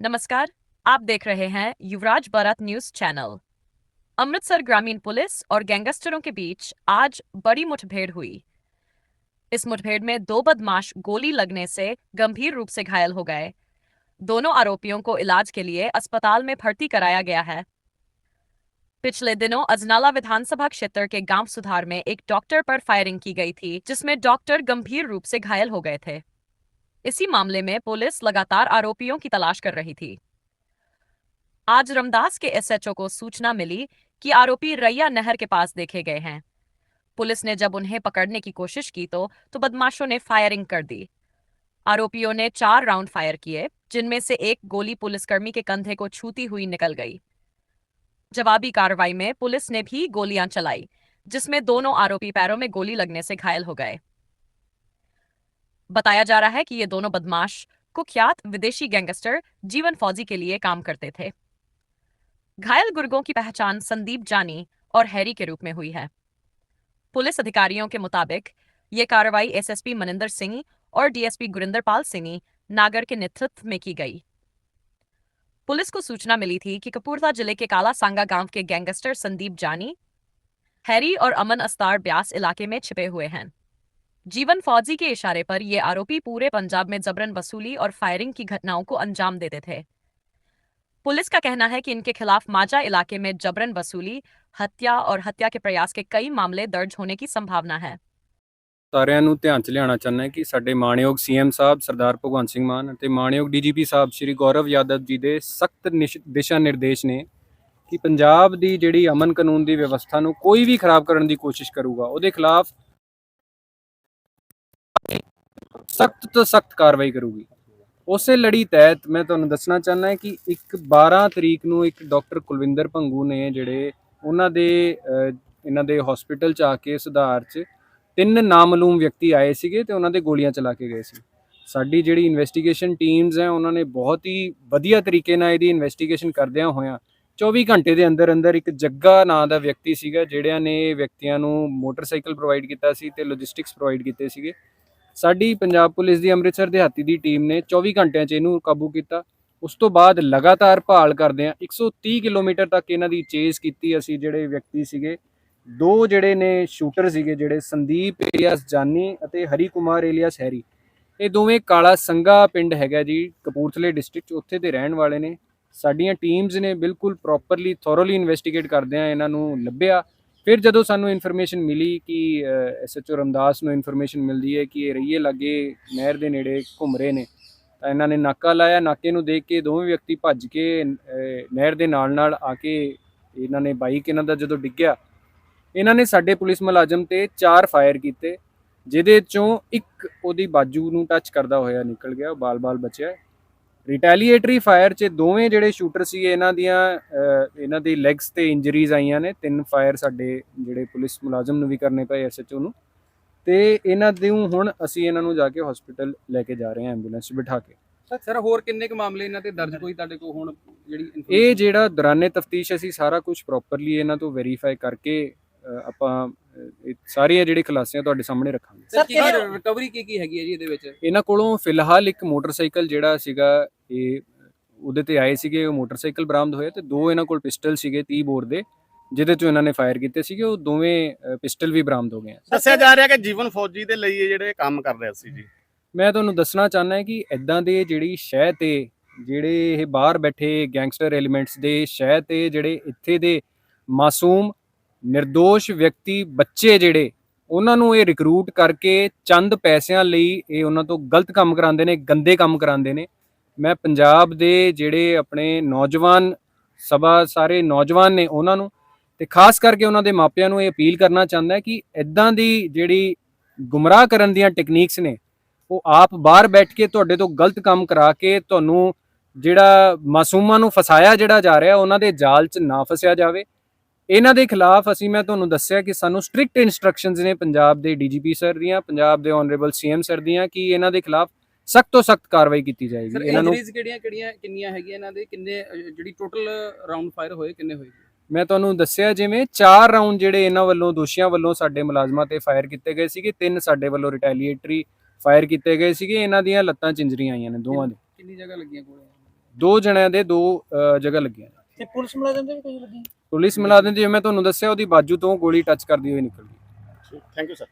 नमस्कार, आप देख रहे हैं युवराज भारत न्यूज़ चैनल। अमृतसर ग्रामीण पुलिस और गैंगस्टरों के बीच आज बड़ी मुठभेड़ हुई। इस मुठभेड़ में दो बदमाश गोली लगने से गंभीर रूप से घायल हो गए। दोनों आरोपियों को इलाज के लिए अस्पताल में भर्ती कराया गया है। पिछले दिनों अजनाला विधानसभा क्षेत्र के गाँव सुधार में एक डॉक्टर पर फायरिंग की गई थी, जिसमें डॉक्टर गंभीर रूप से घायल हो गए थे। इसी मामले में पुलिस लगातार आरोपियों की तलाश कर रही थी। आज रमदास के एसएचओ को सूचना मिली कि आरोपी रैया नहर के पास देखे गए हैं। पुलिस ने जब उन्हें पकड़ने की कोशिश की तो तो बदमाशों ने फायरिंग कर दी। आरोपियों ने चार राउंड फायर किए, जिनमें से एक गोली पुलिसकर्मी के कंधे को छूती हुई निकल गई। जवाबी कार्रवाई में पुलिस ने भी गोलियाँ चलाई, जिसमें दोनों आरोपी पैरों में गोली लगने से घायल हो गए। बताया जा रहा है कि ये दोनों बदमाश कुख्यात विदेशी गैंगस्टर जीवन फौजी के लिए काम करते थे। घायल गुर्गों की पहचान संदीप जानी और हैरी के रूप में हुई है। पुलिस अधिकारियों के मुताबिक, ये कार्रवाई एसएसपी मनिंदर सिंह और डीएसपी गुरिंदरपाल सिंह नागर के नेतृत्व में की गई। पुलिस को सूचना मिली थी कि कपूरथला ज़िले के काला सांगा गाँव के गैंगस्टर संदीप जानी, हैरी और अमन अस्तार ब्यास इलाके में छिपे हुए हैं। जीवन फौजी के इशारे पर ये आरोपी पूरे पंजाब में जबरन वसूली और फायरिंग की घटनाओं को अंजाम देते थे पुलिस का कहना है कि इनके खिलाफ माजा इलाके में जबरन वसूली हत्या और हत्या के प्रयास के कई मामले दर्ज होने की संभावना है ਸਾਰਿਆਂ ਨੂੰ ਧਿਆਨ 'ਚ ਲਿਆਉਣਾ ਚਾਹੁੰਦਾ ਹਾਂ ਕਿ ਸਾਡੇ ਮਾਣਯੋਗ ਸੀਐਮ ਸਾਹਿਬ ਸਰਦਾਰ ਭਗਵੰਤ ਸਿੰਘ ਮਾਨ ਅਤੇ ਮਾਣਯੋਗ ਡੀਜੀਪੀ ਸਾਹਿਬ ਸ਼੍ਰੀ ਗੌਰਵ ਯਾਦਵ ਜੀ ਦੇ ਸਖਤ ਦਿਸ਼ਾ ਨਿਰਦੇਸ਼ ਨੇ ਕਿ ਪੰਜਾਬ ਦੀ ਜਿਹੜੀ ਅਮਨ ਕਾਨੂੰਨ ਦੀ ਵਿਵਸਥਾ ਨੂੰ ਕੋਈ ਵੀ ਖਰਾਬ ਕਰਨ ਦੀ ਕੋਸ਼ਿਸ਼ ਕਰੂਗਾ ਉਹਦੇ ਖਿਲਾਫ ਸਖਤ ਤੋਂ ਸਖਤ ਕਾਰਵਾਈ ਕਰੂਗੀ। ਉਸੇ ਲੜੀ ਤਹਿਤ ਮੈਂ ਤੁਹਾਨੂੰ ਦੱਸਣਾ ਚਾਹੁੰਦਾ ਕਿ ਇੱਕ 12 ਤਰੀਕ ਨੂੰ ਇੱਕ ਡਾਕਟਰ ਕੁਲਵਿੰਦਰ ਭੰਗੂ ਨੇ ਜਿਹੜੇ ਉਹਨਾਂ ਦੇ ਇਹਨਾਂ ਦੇ ਹਸਪੀਟਲ ਚ ਆ ਕੇ ਸੁਧਾਰ ਚ ਤਿੰਨ ਨਾਮਲੂਮ ਵਿਅਕਤੀ ਆਏ ਸੀਗੇ ਤੇ ਉਹਨਾਂ ਦੇ ਗੋਲੀਆਂ ਚਲਾ ਕੇ ਗਏ ਸੀ। ਸਾਡੀ ਜਿਹੜੀ ਇਨਵੈਸਟੀਗੇਸ਼ਨ ਟੀਮਸ ਹੈ, ਉਹਨਾਂ ਨੇ ਬਹੁਤ ਹੀ ਵਧੀਆ ਤਰੀਕੇ ਨਾਲ ਇਹਦੀ ਇਨਵੈਸਟੀਗੇਸ਼ਨ ਕਰਦਿਆਂ ਹੋਇਆਂ 24 ਘੰਟੇ ਦੇ ਅੰਦਰ ਅੰਦਰ ਇੱਕ ਜੱਗਾ ਨਾਂ ਦਾ ਵਿਅਕਤੀ ਸੀਗਾ, ਜਿਹੜਿਆਂ ਨੇ ਵਿਅਕਤੀਆਂ ਨੂੰ ਮੋਟਰਸਾਈਕਲ ਪ੍ਰੋਵਾਈਡ ਕੀਤਾ ਸੀ ਤੇ ਲੌਜਿਸਟਿਕਸ ਪ੍ਰੋਵਾਈਡ ਕੀਤੇ ਸੀਗੇ। ਸਾਡੀ ਪੰਜਾਬ ਪੁਲਿਸ ਦੀ ਅੰਮ੍ਰਿਤਸਰ ਦਿਹਾਤੀ ਦੀ ਟੀਮ ਨੇ 24 ਘੰਟਿਆਂ 'ਚ ਇਹਨੂੰ ਕਾਬੂ ਕੀਤਾ। ਉਸ ਤੋਂ ਬਾਅਦ ਲਗਾਤਾਰ ਭਾਲ ਕਰਦੇ ਆ 130 ਕਿਲੋਮੀਟਰ ਤੱਕ ਇਹਨਾਂ ਦੀ ਚੇਸ ਕੀਤੀ ਅਸੀਂ ਜਿਹੜੇ ਵਿਅਕਤੀ ਸੀਗੇ। ਦੋ ਜਿਹੜੇ ਨੇ ਸ਼ੂਟਰ ਸੀਗੇ, ਜਿਹੜੇ ਸੰਦੀਪ ਏਲੀਅਸ ਜਾਨੀ ਅਤੇ ਹਰੀ ਕੁਮਾਰ ਏਲੀਅਸ ਹੈਰੀ। ਇਹ ਦੋਵੇਂ ਕਾਲਾ ਸੰਗਾ ਪਿੰਡ ਹੈਗਾ ਜੀ, ਕਪੂਰਥਲੇ ਡਿਸਟ੍ਰਿਕਟ ਚ, ਉੱਥੇ ਦੇ ਰਹਿਣ ਵਾਲੇ ਨੇ। ਸਾਡੀਆਂ ਟੀਮਸ ਨੇ ਬਿਲਕੁਲ ਪ੍ਰੋਪਰਲੀ ਥੋਰੋਲੀ ਇਨਵੈਸਟੀਗੇਟ ਕਰਦੇ ਆ ਇਹਨਾਂ ਨੂੰ ਲੱਭਿਆ। ਫਿਰ ਜਦੋਂ ਸਾਨੂੰ ਇਨਫੋਰਮੇਸ਼ਨ ਮਿਲੀ ਕਿ ਐਸਐਚਓ ਰਮਦਾਸ ਨੂੰ ਇਨਫੋਰਮੇਸ਼ਨ ਮਿਲਦੀ ਹੈ ਕਿ ਇਹ ਰਈਏ ਲਾਗੇ, ਨਹਿਰ ਦੇ ਨੇੜੇ ਘੁੰਮ ਰਹੇ ਨੇ, ਤਾਂ ਇਹਨਾਂ ਨੇ ਨਾਕਾ ਲਾਇਆ, ਨਾਕੇ ਨੂੰ ਦੇਖ ਕੇ ਦੋਵੇਂ ਵਿਅਕਤੀ ਭੱਜ ਕੇ ਨਹਿਰ ਦੇ ਨਾਲ ਨਾਲ ਆ ਕੇ ਇਹਨਾਂ ਨੇ ਬਾਈਕ ਇਹਨਾਂ ਦਾ ਜਦੋਂ ਡਿੱਗਿਆ, ਇਹਨਾਂ ਨੇ ਸਾਡੇ ਪੁਲਿਸ ਮੁਲਾਜ਼ਮ ਤੇ ਚਾਰ ਫਾਇਰ ਕੀਤੇ, ਜਿਹਦੇ ਚੋਂ ਇੱਕ ਉਹਦੀ ਬਾਜੂ ਨੂੰ ਟੱਚ ਕਰਦਾ ਹੋਇਆ ਨਿਕਲ ਗਿਆ, ਉਹ ਬਾਲ-ਬਾਲ ਬਚਿਆ। ਰਿਟੈਲੀਏਟਰੀ ਫਾਇਰ 'ਚ ਦੋਵੇਂ ਜਿਹੜੇ ਸ਼ੂਟਰ ਸੀ ਇਹਨਾਂ ਦੀਆਂ ਇਹਨਾਂ ਦੀ ਲੈਗਸ ਤੇ ਇੰਜਰੀਜ਼ ਆਈਆਂ ਨੇ। ਤਿੰਨ ਫਾਇਰ ਸਾਡੇ ਜਿਹੜੇ ਪੁਲਿਸ ਮੁਲਾਜ਼ਮ ਨੂੰ ਵੀ ਕਰਨੇ ਪਏ ਐਸਐਚਓ ਨੂੰ। ਤੇ ਇਹਨਾਂ ਨੂੰ ਹੁਣ ਅਸੀਂ ਇਹਨਾਂ ਨੂੰ ਜਾ ਕੇ ਹਸਪੀਟਲ ਲੈ ਕੇ ਜਾ ਰਹੇ ਹਾਂ ਐਂਬੂਲੈਂਸ ਬਿਠਾ ਕੇ। ਸਰ ਹੋਰ ਕਿੰਨੇ ਕੁ ਮਾਮਲੇ ਇਹਨਾਂ ਤੇ ਦਰਜ ਕੋਈ ਤੁਹਾਡੇ ਕੋਲ ਹੁਣ ਜਿਹੜੀ ਇਹ ਜਿਹੜਾ ਦੌਰਾਨੇ ਤਫਤੀਸ਼ ਅਸੀਂ ਸਾਰਾ ਕੁਝ ਪ੍ਰੋਪਰਲੀ ਇਹਨਾਂ ਤੋਂ ਵੈਰੀਫਾਈ ਕਰਕੇ ਆਪਾਂ ਇਹ ਸਾਰੀਆਂ ਜਿਹੜੀ ਖੁਲਾਸਿਆਂ ਤੁਹਾਡੇ ਸਾਹਮਣੇ ਰੱਖਾਂਗੇ। ਸਰ ਕੀ ਰਿਕਵਰੀ ਕੀ ਕੀ ਹੈਗੀ ਹੈ ਜੀ ਇਹਦੇ ਵਿੱਚ? ਇਹਨਾਂ ਕੋਲੋਂ ਫਿਲਹਾਲ ਇੱਕ ਮੋਟਰਸਾਈਕਲ ਜਿਹੜਾ ਸੀਗਾ ਇਹ ਉਹਦੇ ਤੇ ਆਏ ਸੀਗੇ ਉਹ ਮੋਟਰਸਾਈਕਲ ਬਰਾਮਦ ਹੋਇਆ ਤੇ ਦੋ ਇਹਨਾਂ ਕੋਲ ਪਿਸਟਲ ਸੀਗੇ 30 ਬੋਰ ਦੇ ਜਿਹਦੇ ਚੋਂ ਇਹਨਾਂ ਨੇ ਫਾਇਰ ਕੀਤੇ ਸੀਗੇ ਉਹ ਦੋਵੇਂ ਪਿਸਟਲ ਵੀ ਬਰਾਮਦ ਹੋ ਗਏ ਆ ਦੱਸਿਆ ਜਾ ਰਿਹਾ ਕਿ ਜੀਵਨ ਫੌਜੀ ਦੇ ਲਈ ਇਹ ਜਿਹੜੇ ਕੰਮ ਕਰ ਰਿਹਾ ਸੀ ਜੀ। ਮੈਂ ਤੁਹਾਨੂੰ ਦੱਸਣਾ ਚਾਹੁੰਦਾ ਕਿ ਇਦਾਂ ਦੇ ਜਿਹੜੀ ਸ਼ਹਿ ਤੇ ਜਿਹੜੇ ਇਹ ਬਾਹਰ ਬੈਠੇ ਗੈਂਗਸਟਰ ਐਲੀਮੈਂਟਸ ਦੇ ਸ਼ਹਿ ਤੇ ਜਿਹੜੇ ਇੱਥੇ ਦੇ ਮਾਸੂਮ નિર્ਦੋਸ਼ ਵਿਅਕਤੀ ਬੱਚੇ ਜਿਹੜੇ, ਉਹਨਾਂ ਨੂੰ ਇਹ ਰਿਕਰੂਟ ਕਰਕੇ ਚੰਦ ਪੈਸਿਆਂ ਲਈ ਇਹ ਉਹਨਾਂ ਤੋਂ ਗਲਤ ਕੰਮ ਕਰਾਉਂਦੇ ਨੇ, ਗੰਦੇ ਕੰਮ ਕਰਾਉਂਦੇ ਨੇ। ਮੈਂ ਪੰਜਾਬ ਦੇ ਜਿਹੜੇ ਆਪਣੇ ਨੌਜਵਾਨ ਸਭਾ, ਸਾਰੇ ਨੌਜਵਾਨ ਨੇ ਉਹਨਾਂ ਨੂੰ ਤੇ ਖਾਸ ਕਰਕੇ ਉਹਨਾਂ ਦੇ ਮਾਪਿਆਂ ਨੂੰ ਇਹ ਅਪੀਲ ਕਰਨਾ ਚਾਹੁੰਦਾ ਕਿ ਇਦਾਂ ਦੀ ਜਿਹੜੀ ਗੁੰਮਰਾਹ ਕਰਨ ਦੀਆਂ ਟੈਕਨੀਕਸ ਨੇ, ਉਹ ਆਪ ਬਾਹਰ ਬੈਠ ਕੇ ਤੁਹਾਡੇ ਤੋਂ ਗਲਤ ਕੰਮ ਕਰਾ ਕੇ ਤੁਹਾਨੂੰ ਜਿਹੜਾ ਮਾਸੂਮਾਂ ਨੂੰ ਫਸਾਇਆ ਜਿਹੜਾ ਜਾ ਰਿਹਾ, ਉਹਨਾਂ ਦੇ ਜਾਲ 'ਚ ਨਾ ਫਸਿਆ ਜਾਵੇ। ਇਹਨਾਂ ਦੇ ਖਿਲਾਫ ਅਸੀਂ ਮੈਂ ਤੁਹਾਨੂੰ ਦੱਸਿਆ ਕਿ ਸਾਨੂੰ ਸਟ੍ਰਿਕਟ ਇਨਸਟਰਕਸ਼ਨਸ ਨੇ ਪੰਜਾਬ ਦੇ ਡੀਜੀਪੀ ਸਰ ਦੀਆਂ ਪੰਜਾਬ ਦੇ ਆਨਰੇਬਲ ਸੀਐਮ ਸਰ ਦੀਆਂ ਕਿ ਇਹਨਾਂ ਦੇ ਖਿਲਾਫ ਸਖਤ ਤੋਂ ਸਖਤ ਕਾਰਵਾਈ ਕੀਤੀ ਜਾਏਗੀ। ਇਹਨਾਂ ਨੂੰ ਕਿਹੜੀਆਂ ਕਿਹੜੀਆਂ ਕਿੰਨੀਆਂ ਹੈਗੀਆਂ ਇਹਨਾਂ ਦੇ? ਕਿੰਨੇ ਜਿਹੜੀ ਟੋਟਲ ਰਾਉਂਡ ਫਾਇਰ ਹੋਏ ਕਿੰਨੇ ਹੋਏ? ਮੈਂ ਤੁਹਾਨੂੰ ਦੱਸਿਆ ਜਿਵੇਂ ਚਾਰ ਰਾਉਂਡ ਜਿਹੜੇ ਇਹਨਾਂ ਵੱਲੋਂ ਦੋਸ਼ੀਆਂ ਵੱਲੋਂ ਸਾਡੇ ਮੁਲਾਜ਼ਮਾਂ ਤੇ ਫਾਇਰ ਕੀਤੇ ਗਏ ਸੀਗੇ ਤਿੰਨ ਸਾਡੇ ਵੱਲੋਂ ਰਿਟੈਲੀਏਟਰੀ ਫਾਇਰ ਕੀਤੇ ਗਏ ਸੀਗੇ ਇਹਨਾਂ ਦੀਆਂ ਲੱਤਾਂ ਚ ਇੰਜਰੀਆਂ ਆਈਆਂ ਨੇ ਦੋਵਾਂ ਦੇ। ਕਿੰਨੀ ਜਗ੍ਹਾ ਲੱਗੀਆਂ ਗੋਲੀਆਂ? ਦੋ ਜਣਿਆਂ ਦੇ ਦੋ ਜਗ੍ਹਾ ਲੱਗੀਆਂ ਤੇ ਪੁਲਿਸ ਮੁਲਾਜ਼ਮ ਦੇ ਵੀ ਕੋਈ ਲੱਗੀ? ਪੁਲਿਸ ਮੁਲਾਜ਼ਮ ਜਿਵੇਂ ਮੈਂ ਤੁਹਾਨੂੰ ਦੱਸਿਆ ਉਹਦੀ ਬਾਜੂ ਤੋਂ ਗੋਲੀ ਟੱਚ ਕਰਦੀ ਹੋਈ ਨਿਕਲ ਗਈ ਥੈਂਕ ਯੂ ਸਰ